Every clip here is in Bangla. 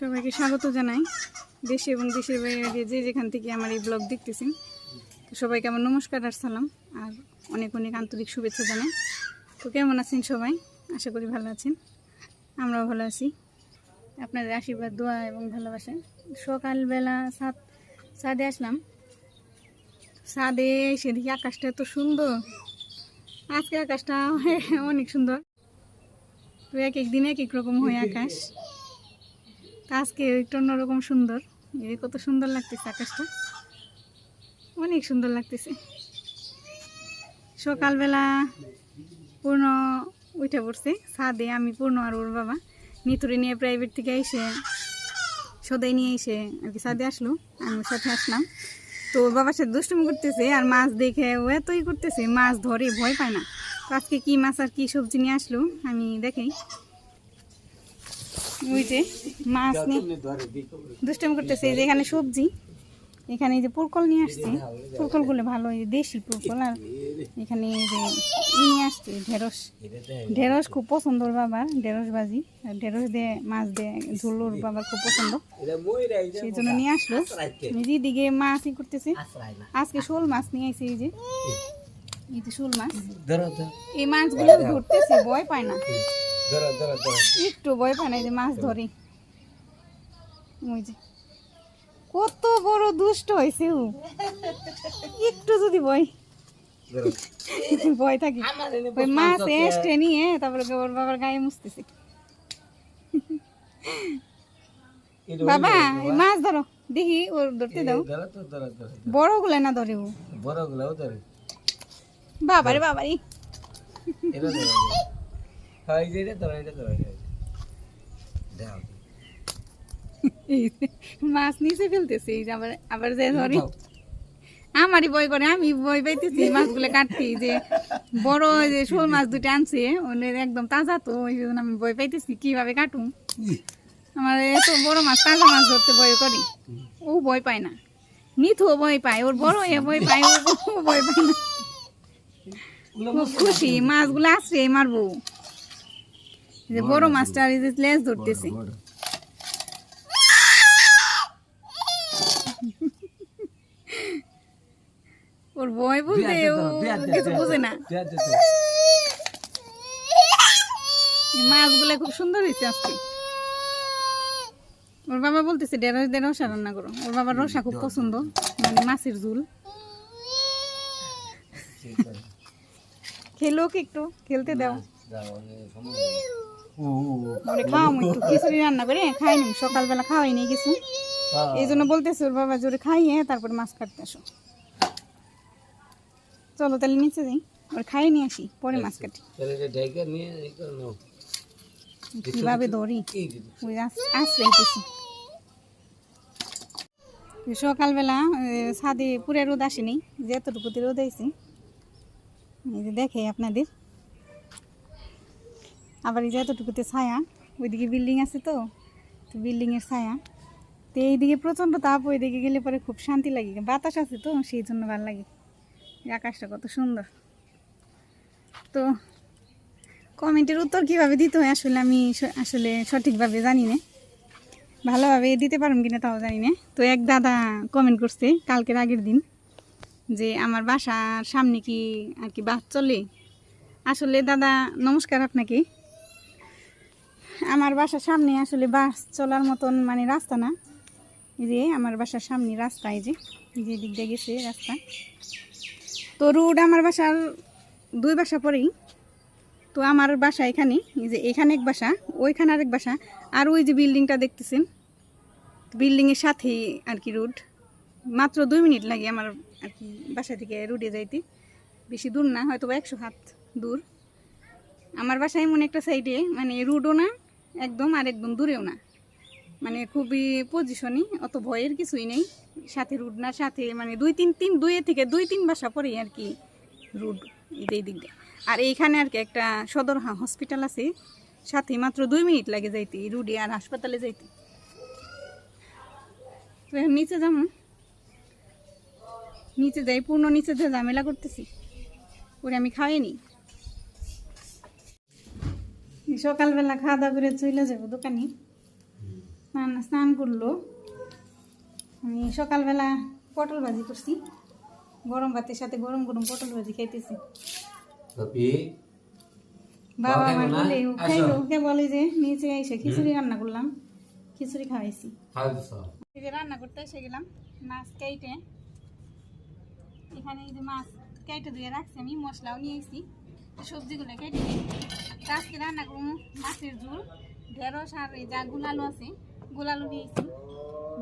সবাইকে স্বাগত জানাই। দেশে এবং দেশের বাইরে যে যেখান থেকে আমার এই ব্লগ দেখতেছেন, তো সবাইকে আমার নমস্কার আর সালাম। আর অনেক অনেক আন্তরিক শুভেচ্ছা জানাই। তো কেমন আছেন সবাই? আশা করি ভালো আছেন। আমরাও ভালো আছি। আপনাদের আশীর্বাদ, দোয়া এবং ভালোবাসা। সকালবেলা সাত সাদে আসলাম। সাদে এসে দেখি আকাশটা এত সুন্দর। আজকে আকাশটা অনেক সুন্দর। তো এক এক দিন এক এক রকম হয় আকাশ। আজকে একটু অন্যরকম সুন্দর। এই কত সুন্দর লাগতেছে আকাশটা। অনেক সুন্দর লাগতেছে। সকালবেলা পূর্ণ উঠে পড়ছে। ছাদে আমি পূর্ণ আর ওর বাবা। নিতুরে নিয়ে প্রাইভেট থেকে এসে, সদাই নিয়ে এসে আর কি ছাদে আসলো। আমি সাথে আসলাম। তো ওর বাবার সাথে দুষ্টুমি করতেছে আর মাছ দেখে ও এতই করতেছে, মাছ ধরে ভয় পায় না। তো আজকে কি মাছ আর কি সবজি নিয়ে আসলো, আমি দেখাই। ওই যে মাছ নিয়ে দুষ্টামি করতেছে এই যে এখানে সবজি এখানে এই যে পুরকল নিয়ে আসছে। পুরকলগুলো ভালো এই দেশি পুরকল আর এখানে এই যে ই নিয়ে আসছে ঢেঁড়স। ঢেঁড়স খুব পছন্দ ওর বাবার ঢেঁড়স ভাজি। আর ঢেঁড়স দিয়ে মাছ দিয়ে ঝোল ওর বাবার খুব পছন্দ। সেই জন্য নিয়ে আসলো। দিদিকে মাছই করতেছে। আজকে শোল মাছ নিয়ে আসছে এই যে। এই যে শোল মাছ। এই মাছগুলো ধরতেছে ভয় পায় না। একটু না এই যে মাছ ধরে। ওই যে। কত বড় দুষ্ট হয়েছে ও। একটু যদি ভয়। ভয় থাকে। ওই মাছ এসে নিয়ে তারপরে ওর বাবার গায়ে মুছতেছে। বাবা মাছ ধরো। দেখি ওর ধরতে দাও। বড়গুলা না ধরে ও। বাবারে বাবারে। মাছ নিচে ফেলতেছে আবার যে ধরে আমারই ভয় করে আমি ভয় পাইতেছি মাছগুলো কাটতে যে বড় যে শোল মাছ দুটো আনছে একদম তাজা তো ওই জন্য আমি ভয় পাইতেছি কীভাবে কাটুম আমার এত বড় মাছ তাজা মাছ ধরতে ভয় করি ও ভয় পায় না মিথু ভয় পায় ওর বড় এ ভয় পায় ও ভয় পায় না খুব খুশি মাছগুলো আসছে মারবো যে বড় মাছটা এই যে লেজ ধরতেছে। ওর বলতে ও কিছু বোঝে না। মাছগুলো খুব সুন্দর হয়েছে আজকে। ওর বাবা বলতেছে দিয়ে রসা রান্না করো। ওর বাবার রসা খুব পছন্দ মানে মাছের ঝুল। খেলোক একটু? খেলতে দাও। বলে খাওয়াম একটু খিচুড়ি রান্না করে খাই সকালবেলা খাওয়াই এই জন্য বলতেছে ওর বাবা জোরে খাইয়ে তারপর মাছ কাটতে আসো। চলো তাহলে নিচে যাই ওর খাইয়ে নিয়ে আসি পরে মাছ কাটি। কীভাবে ধরি? ওই আস- কিছু। সকালবেলা ছাদে পুরে রোদ আসেনি যে এতটুকুতে রোদ এই যে দেখে আপনাদের। আবার এই যে এতটুকুতে ছায়া, ওইদিকে বিল্ডিং আছে তো তো বিল্ডিংয়ের ছায়া। তো এইদিকে প্রচণ্ড তাপ, ওইদিকে গেলে পরে খুব শান্তি লাগে। বাতাস আছে তো, সেই জন্য ভালো লাগে। আকাশটা কত সুন্দর। তো কমেন্টের উত্তর কীভাবে দিতে হয় আসলে আমি আসলে সঠিকভাবে জানি না। ভালোভাবে দিতে পারুন কিনা তাও জানি না। তো এক দাদা কমেন্ট করছে কালকের আগের দিন যে, আমার বাসার সামনে কি আর কি বাস চলে? আসলে দাদা, নমস্কার আপনাকে। আমার বাসার সামনে আসলে বাস চলার মতন মানে রাস্তা না। যে আমার বাসার সামনে রাস্তা, এই যে যে দিক দিয়ে গেছে রাস্তা। তো রোড আমার বাসার দুই বাসা পরেই। তো আমার বাসা এখানে, এই যে এখানে এক বাসা, ওইখানে আরেক বাসা, আর ওই যে বিল্ডিংটা দেখতেছেন, বিল্ডিংয়ের সাথেই আর কি রোড। মাত্র দুই মিনিট লাগে আমার আর কি বাসা থেকে রোডে যাইতে। বেশি দূর না হয়তো একশো হাত দূর। আমার বাসা এমন একটা সাইডে মানে রোডও না একদম আর একদম দূরেও না। মানে খুবই পজিশনই অত ভয়ের কিছুই নেই। সাথে রুট না, সাথে মানে দুই তিন তিন, দুই থেকে দুই তিন বাসা পরেই আর কি রুট এই দিক দিয়ে। আর এইখানে আর কি একটা সদর হসপিটাল আছে। সাথে মাত্র দুই মিনিট লাগে যাইতে রুডে আর হাসপাতালে যাইতে। নিচে যাব নিচে যাই, পূর্ণ নিচে যে ঝামেলা করতেছি। ওরে আমি খাওয়াইনি। সকালবেলা খাওয়া দাওয়া করে চলে যাব দোকানে। স্নান স্নান করল। আমি সকালবেলা পটল ভাজি করছি। গরম ভাতের সাথে গরম গরম পটল ভাজি খাইতেছি। বাবা আমার বলে। খাইলো। কে বলে যে নিচে এসে খিচুড়ি রান্না করলাম। খিচুড়ি খাওয়াইছি। রান্না করতে এসে গেলাম। মাছ কেটে এখানে এই যে মাছ কেটে ধুয়ে রাখছি আমি মশলাও নিয়ে এসেছি সবজিগুলো কেটে তা আজকে রান্না করব। মাছের ঝোল, ঢেঁড়স আর যা গুলালু আছে, গুলালু নিয়ে এসেছি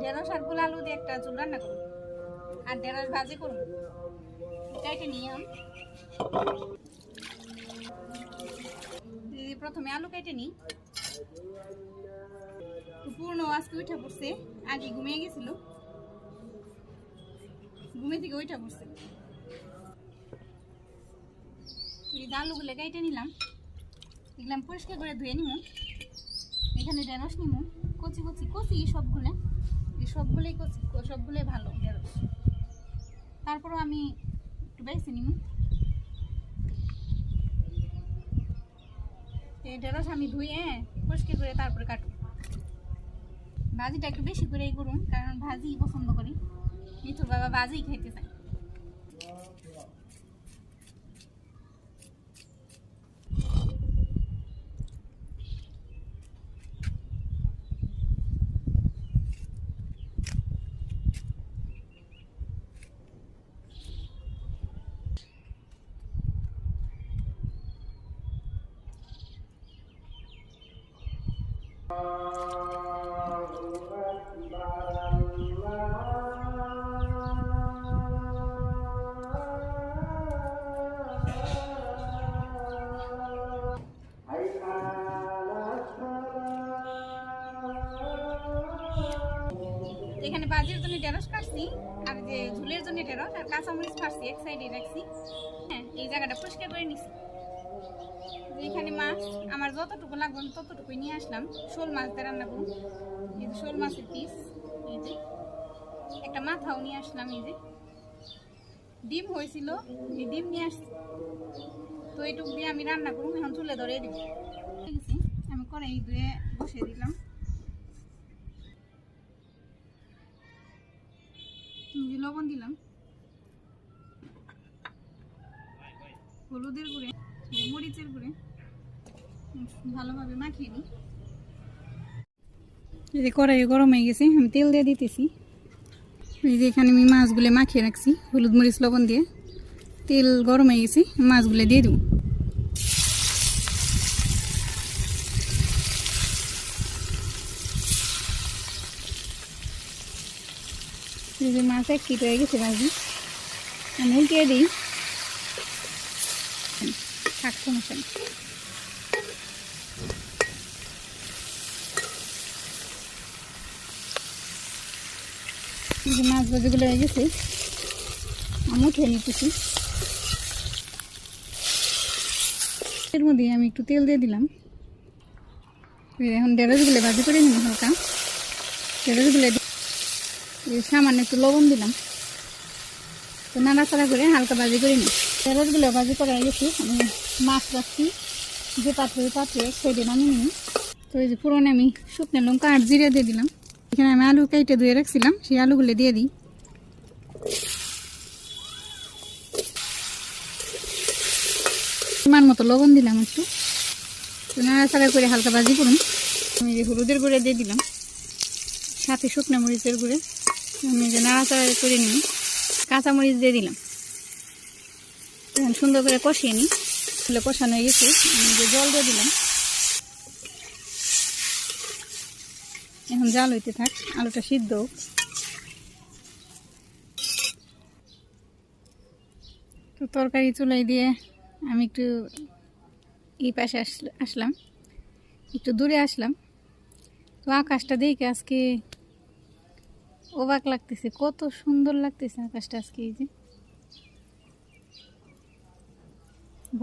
ঢেঁড়স আর গুলালু দিয়ে একটা ঝোল রান্না করব। আর ঢেঁড়স ভাজি করব। কেটে নিয়ে প্রথমে আলু কেটে নিই। পূর্ণ আজকে উঠে পড়ছে, আগে ঘুমিয়ে গেছিল। ঘুমে থেকে ওইটা পড়ছে। আলুগুলো কেটে নিলাম। এগুলো আমি পরিষ্কার করে ধুয়ে নিব এখানে ঢেঁড়স নিব কচি কচি কচি সবগুলো। এই সবগুলোই কচি, সবগুলোই ভালো ঢেঁড়স। তারপরও আমি একটু বেছে নিব এই ঢেঁড়স আমি ধুয়ে পরিষ্কার করে তারপরে কাটবো। ভাজিটা একটু বেশি করেই করুন, কারণ ভাজি পছন্দ করি। মিথুর বাবা ভাজিই খেতে চায়। এখানে ভাজির জন্য ঢেঁড়স কাটছি, আর যে ঝুলের জন্য ঢেঁড়স, আর কাঁচামরিচ কাটছি এক সাইডে রাখছি। হ্যাঁ এই জায়গাটা পরিষ্কার করে নিছি। এখানে মাছ আমার যতটুকু লাগবে আমি ততটুকুই নিয়ে আসলাম। শোল মাছ দিয়ে রান্না করুন এই যে শোল মাছের পিস এই যে। একটা মাথাও নিয়ে আসলাম, এই যে। ডিম হয়েছিল, এই ডিম নিয়ে আসছি তো এইটুক দিয়ে আমি রান্না করুন এখন চুলে ধরে দিব। আমি করে এই ধুয়ে বসিয়ে দিলাম। লবণ দিলাম। হলুদের গুঁড়ে। মরিচের গুঁড়ে। ভালোভাবে মাখিয়ে নিই। এই যে কড়াই গরম হয়ে গেছে, আমি তেল দিয়ে দিতেছি। এই যে এখানে আমি মাছগুলো মাখিয়ে রাখছি, হলুদ মরিচ, লবণ দিয়ে। তেল গরম হয়ে গেছে, মাছগুলো দিয়ে দেবো। এই যে মাছ এক কিট হয়ে গেছে, ভাজি। আমি উল্টিয়ে দিই। নেই। এই মাছ ভাজিগুলো হয়ে গেছে আমি উঠিয়ে নিতেছি। এর মধ্যে আমি একটু তেল দিয়ে দিলাম। এখন ঢেঁড়সগুলো ভাজি করে নিই হালকা। ঢেঁড়সগুলো সামান্য একটু লবণ দিলাম। তো নাড়াচাড়া করে হালকা ভাজি করে নিই ঢেঁড়সগুলো ভাজি করা গেছে আমি মাছ রাখছি। যে পাত্রে পাত্রে সেটে নামিয়ে নিই। তো এই যে পুরোনো আমি শুকনো লঙ্কা আর জিরে দিয়ে দিলাম। এখানে আমি আলু কেটে ধুয়ে রাখছিলাম, সেই আলুগুলো দিয়ে দিই। পরিমাণ মতো লবণ দিলাম একটু। নাড়াচাড়া করে হালকা ভাজি করুন। আমি যে হলুদের গুঁড়ে দিয়ে দিলাম। সাথে শুকনো মরিচের গুঁড়ে। আমি যে নাড়াচাড়া করে নিই। কাঁচামরিচ দিয়ে দিলাম। এখন সুন্দর করে কষিয়ে নিই। তাহলে কষানো হয়ে গেছে। যে জল দিয়ে দিলাম। এখন জাল হইতে থাক, আলুটা সিদ্ধ তো তরকারি চুলাই দিয়ে আমি একটু এই পাশে আসল- আসলাম। একটু দূরে আসলাম। তো আকাশটা দেখে আজকে অবাক লাগতেছে। কত সুন্দর লাগতেছে আকাশটা আজকে এই যে।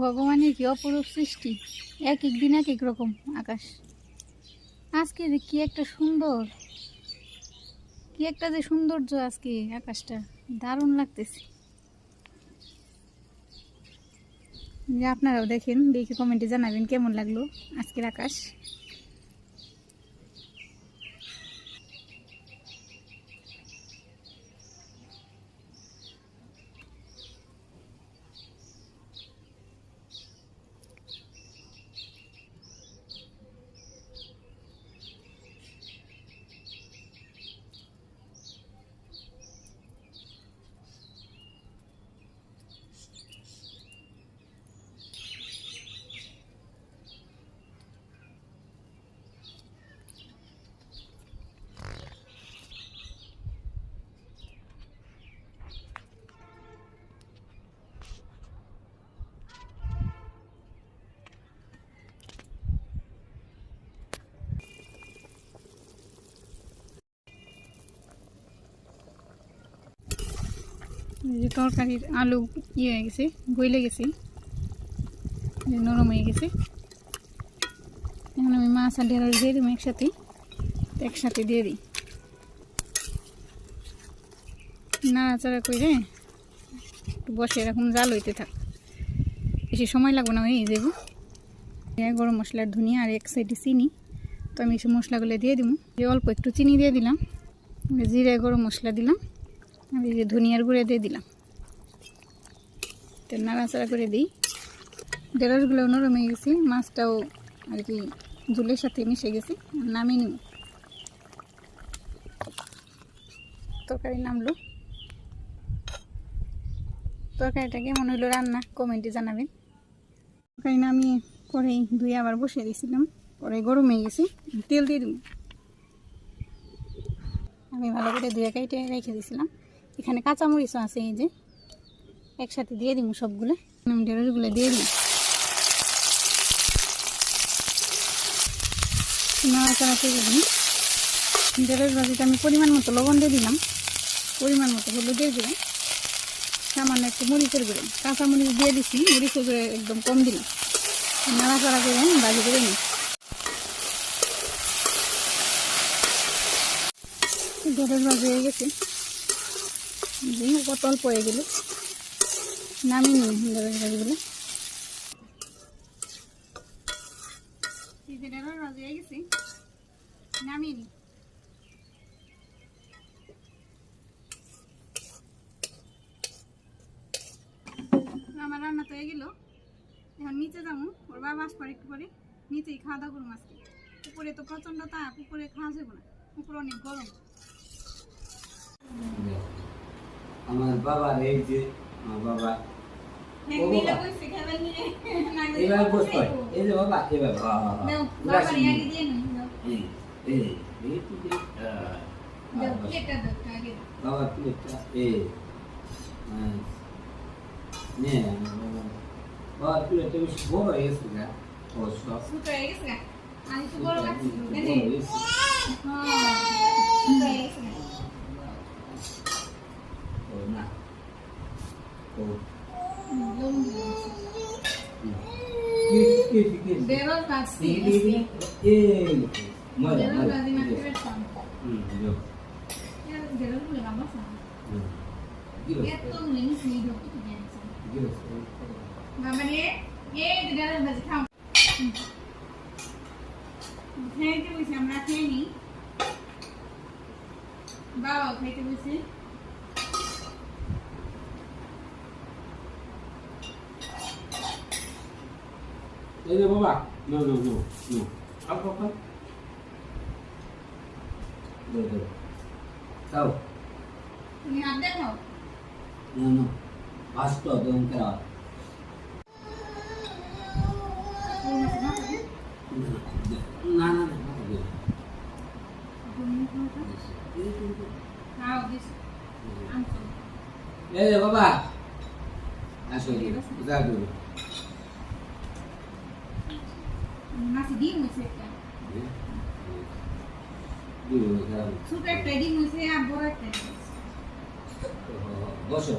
ভগবানের কি অপরূপ সৃষ্টি? এক এক দিন এক এক রকম আকাশ। আজকে যে কি একটা সুন্দর, কি একটা যে সৌন্দর্য আজকে আকাশটা। দারুণ লাগতেছে। যে আপনারাও দেখেন, দেখে কমেন্টে জানাবেন কেমন লাগল আজকের আকাশ। যে তরকারির আলু ইয়ে হয়ে গেছে, গইলে গেছে যে নরম হয়ে গেছে। এখন আমি মাছ আর ঢেঁড়স দিয়ে দিব একসাথে একসাথে দিয়ে দিই। নাড়াচাড়া করে একটু বসে, এরকম জাল হইতে থাক। বেশি সময় লাগবে না হয়ে যাব। গরম মশলার ধনিয়া আর এক সাইডে চিনি, তো আমি সব মশলাগুলো দিয়ে দিব। যে অল্প একটু চিনি দিয়ে দিলাম। জিরে গরম মশলা দিলাম। যে ধনিয়ার গুঁড়ে দিয়ে দিলাম। তো নাড়াচাড়া করে দিই। ঢেঁড়সগুলো নরম হয়ে গেছে, মাছটাও আর কি ঝুলের সাথে মিশে গেছে নামিয়ে নিব। তরকারি নামলো। তরকারিটা কেমন হইল রান্না, কমেন্টে জানাবেন। তরকারি নামিয়ে কড়াই ধুয়ে আবার বসিয়ে দিয়েছিলাম। পরে গরম হয়ে গেছে, তেল দিয়ে দিব। আমি ভালো করে ধুয়ে কাইটে রেখে দিয়েছিলাম এখানে কাঁচামরিচও আছে, এই যে। একসাথে দিয়ে দিব সবগুলো। ঢেঁড়সগুলো দিয়ে দিই। নাড়াচাড়া ভাজিতে আমি পরিমাণ মতো লবণ দিয়ে দিলাম। পরিমাণ মতো হলুদ দিয়ে দিলাম। সামান্য একটু মরিচের গুঁড়ো। কাঁচা মরিচ দিয়ে দিছি, মরিচের গুঁড়ো একদম কম দিলাম। নাড়াচাড়া করে ভাজি করে নিই। ঢেঁড়স ভাজি হয়ে গেছে। দিয়ে কত অল্প হয়ে গেল। নামিয়ে নিই ঢেঁড়স ভাজিগুলো ঢেঁড়স ভাজি হয়ে গেছে? নামিয়ে নিই। আমার রান্না তো হয়ে গেল। এখন নিচে যাব, ওর বাবা আসবার একটু পরে। নিচেই খাওয়া দাওয়া করব আজকে। উপরে তো প্রচণ্ড তাপ, উপরে খাওয়া যাবে না। উপরে অনেক গরম। আমার বাবার এই যে আমার বাবা ও মিলে বাবা। বসে খাবার নিয়ে না গেলে এবার বসতে হয়। খাবো। এই যে বাবা এবার বাবা দাও পুরা বাবার সিনেমা। আগে দিয়ে নিই দাও এই এই এই তো যে, আহ, দাও বাবা, প্লেটটা দাও একটু আগে দাও। বাবা প্লেটটা এই হ্যাঁ। নে আমার বাবা বাবা প্লেটটা বেশ বড় হয়ে গেছে না অবশ্য ছোট হয়ে গেছে গা? আমি তো বড় লাগছিল বড় দেখি হয়ে ঢোক দিয়ে দিয়েছে। দিও বাবা খাইতে বসে। এই যে বাবা no no no no up up up দে দে খাও তুমি হাত দেখাও। নো নো ফাস্ট দম করা ওই মাছে না থাকে? না না না না দে তুমি খাও তো? খাও, দিস। আনছো। এই যে বাবা আসো যা দূর মাছে ডিম হয়েছে একটা। দূর যা ছোট একটা ডিম হয়েছে আর বড় একটা ডিম হয়েছে। বসো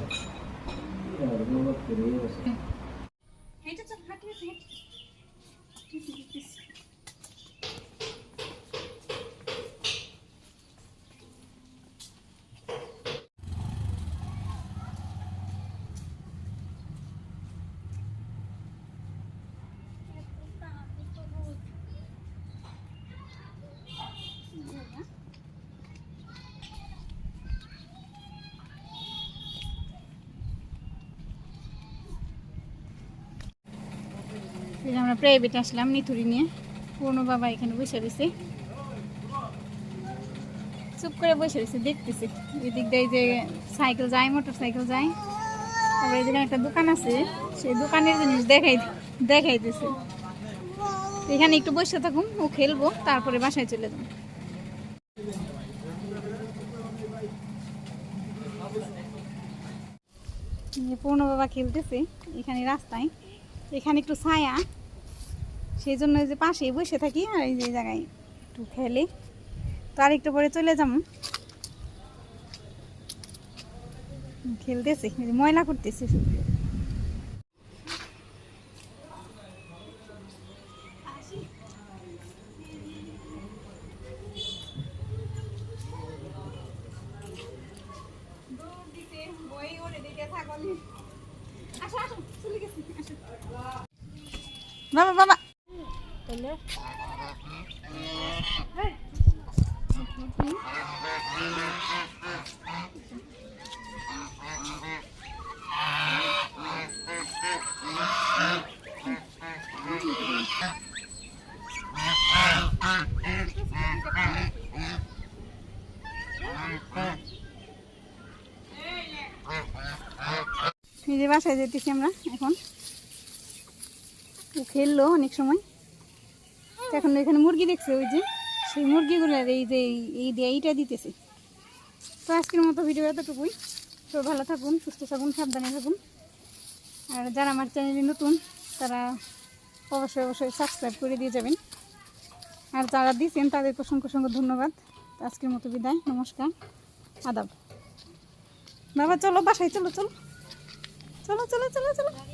হেঁটে চল, হাঁটি, হাঁটি, হাঁটি। হেঁটে যেতেছি। এই যে আমরা প্রাইভেট আসলাম নিতুরি নিয়ে। পূর্ণ বাবা এখানে বসে রয়েছে। চুপ করে বসে রয়েছে, দেখতেছে। এদিক দিয়ে যে সাইকেল যায় মোটর সাইকেল যায়। তারপরে এদিকে একটা দোকান আছে, সেই দোকানের জিনিস দেখাই দেখাইতেছে। এখানে একটু বসে থাকুন, ও খেলব, তারপরে বাসায় চলে যাব। পূর্ণ বাবা খেলতেছে, এখানে রাস্তায়। এখানে একটু ছায়া। সেই জন্য যে পাশেই বসে থাকি আর এই যে জায়গায় একটু খেলে। তো আর একটু পরে চলে যাব। খেলতেছে ময়লা করতেছে শুধু। বাবা বাবা এই যে বাসায় যেতেছি আমরা এখন ও খেললো অনেক সময়। এখন এখানে মুরগি দেখছে ওই যে, সেই মুরগিগুলোর এই যে, এই- এইটা দিতেছে। তো আজকের মতো ভিডিও এতটুকুই। তো ভালো থাকুন, সুস্থ থাকুন, সাবধানে থাকুন। আর যারা আমার চ্যানেলে নতুন, তারা অবশ্যই অবশ্যই সাবস্ক্রাইব করে দিয়ে যাবেন। আর যারা দিয়েছেন তাদেরকে অসংখ্য অসংখ্য ধন্যবাদ। আজকের মতো বিদায়, নমস্কার, আদাব। বাবা, চলো, বাসায় চলো চলো। চলো চলো চলো চলো।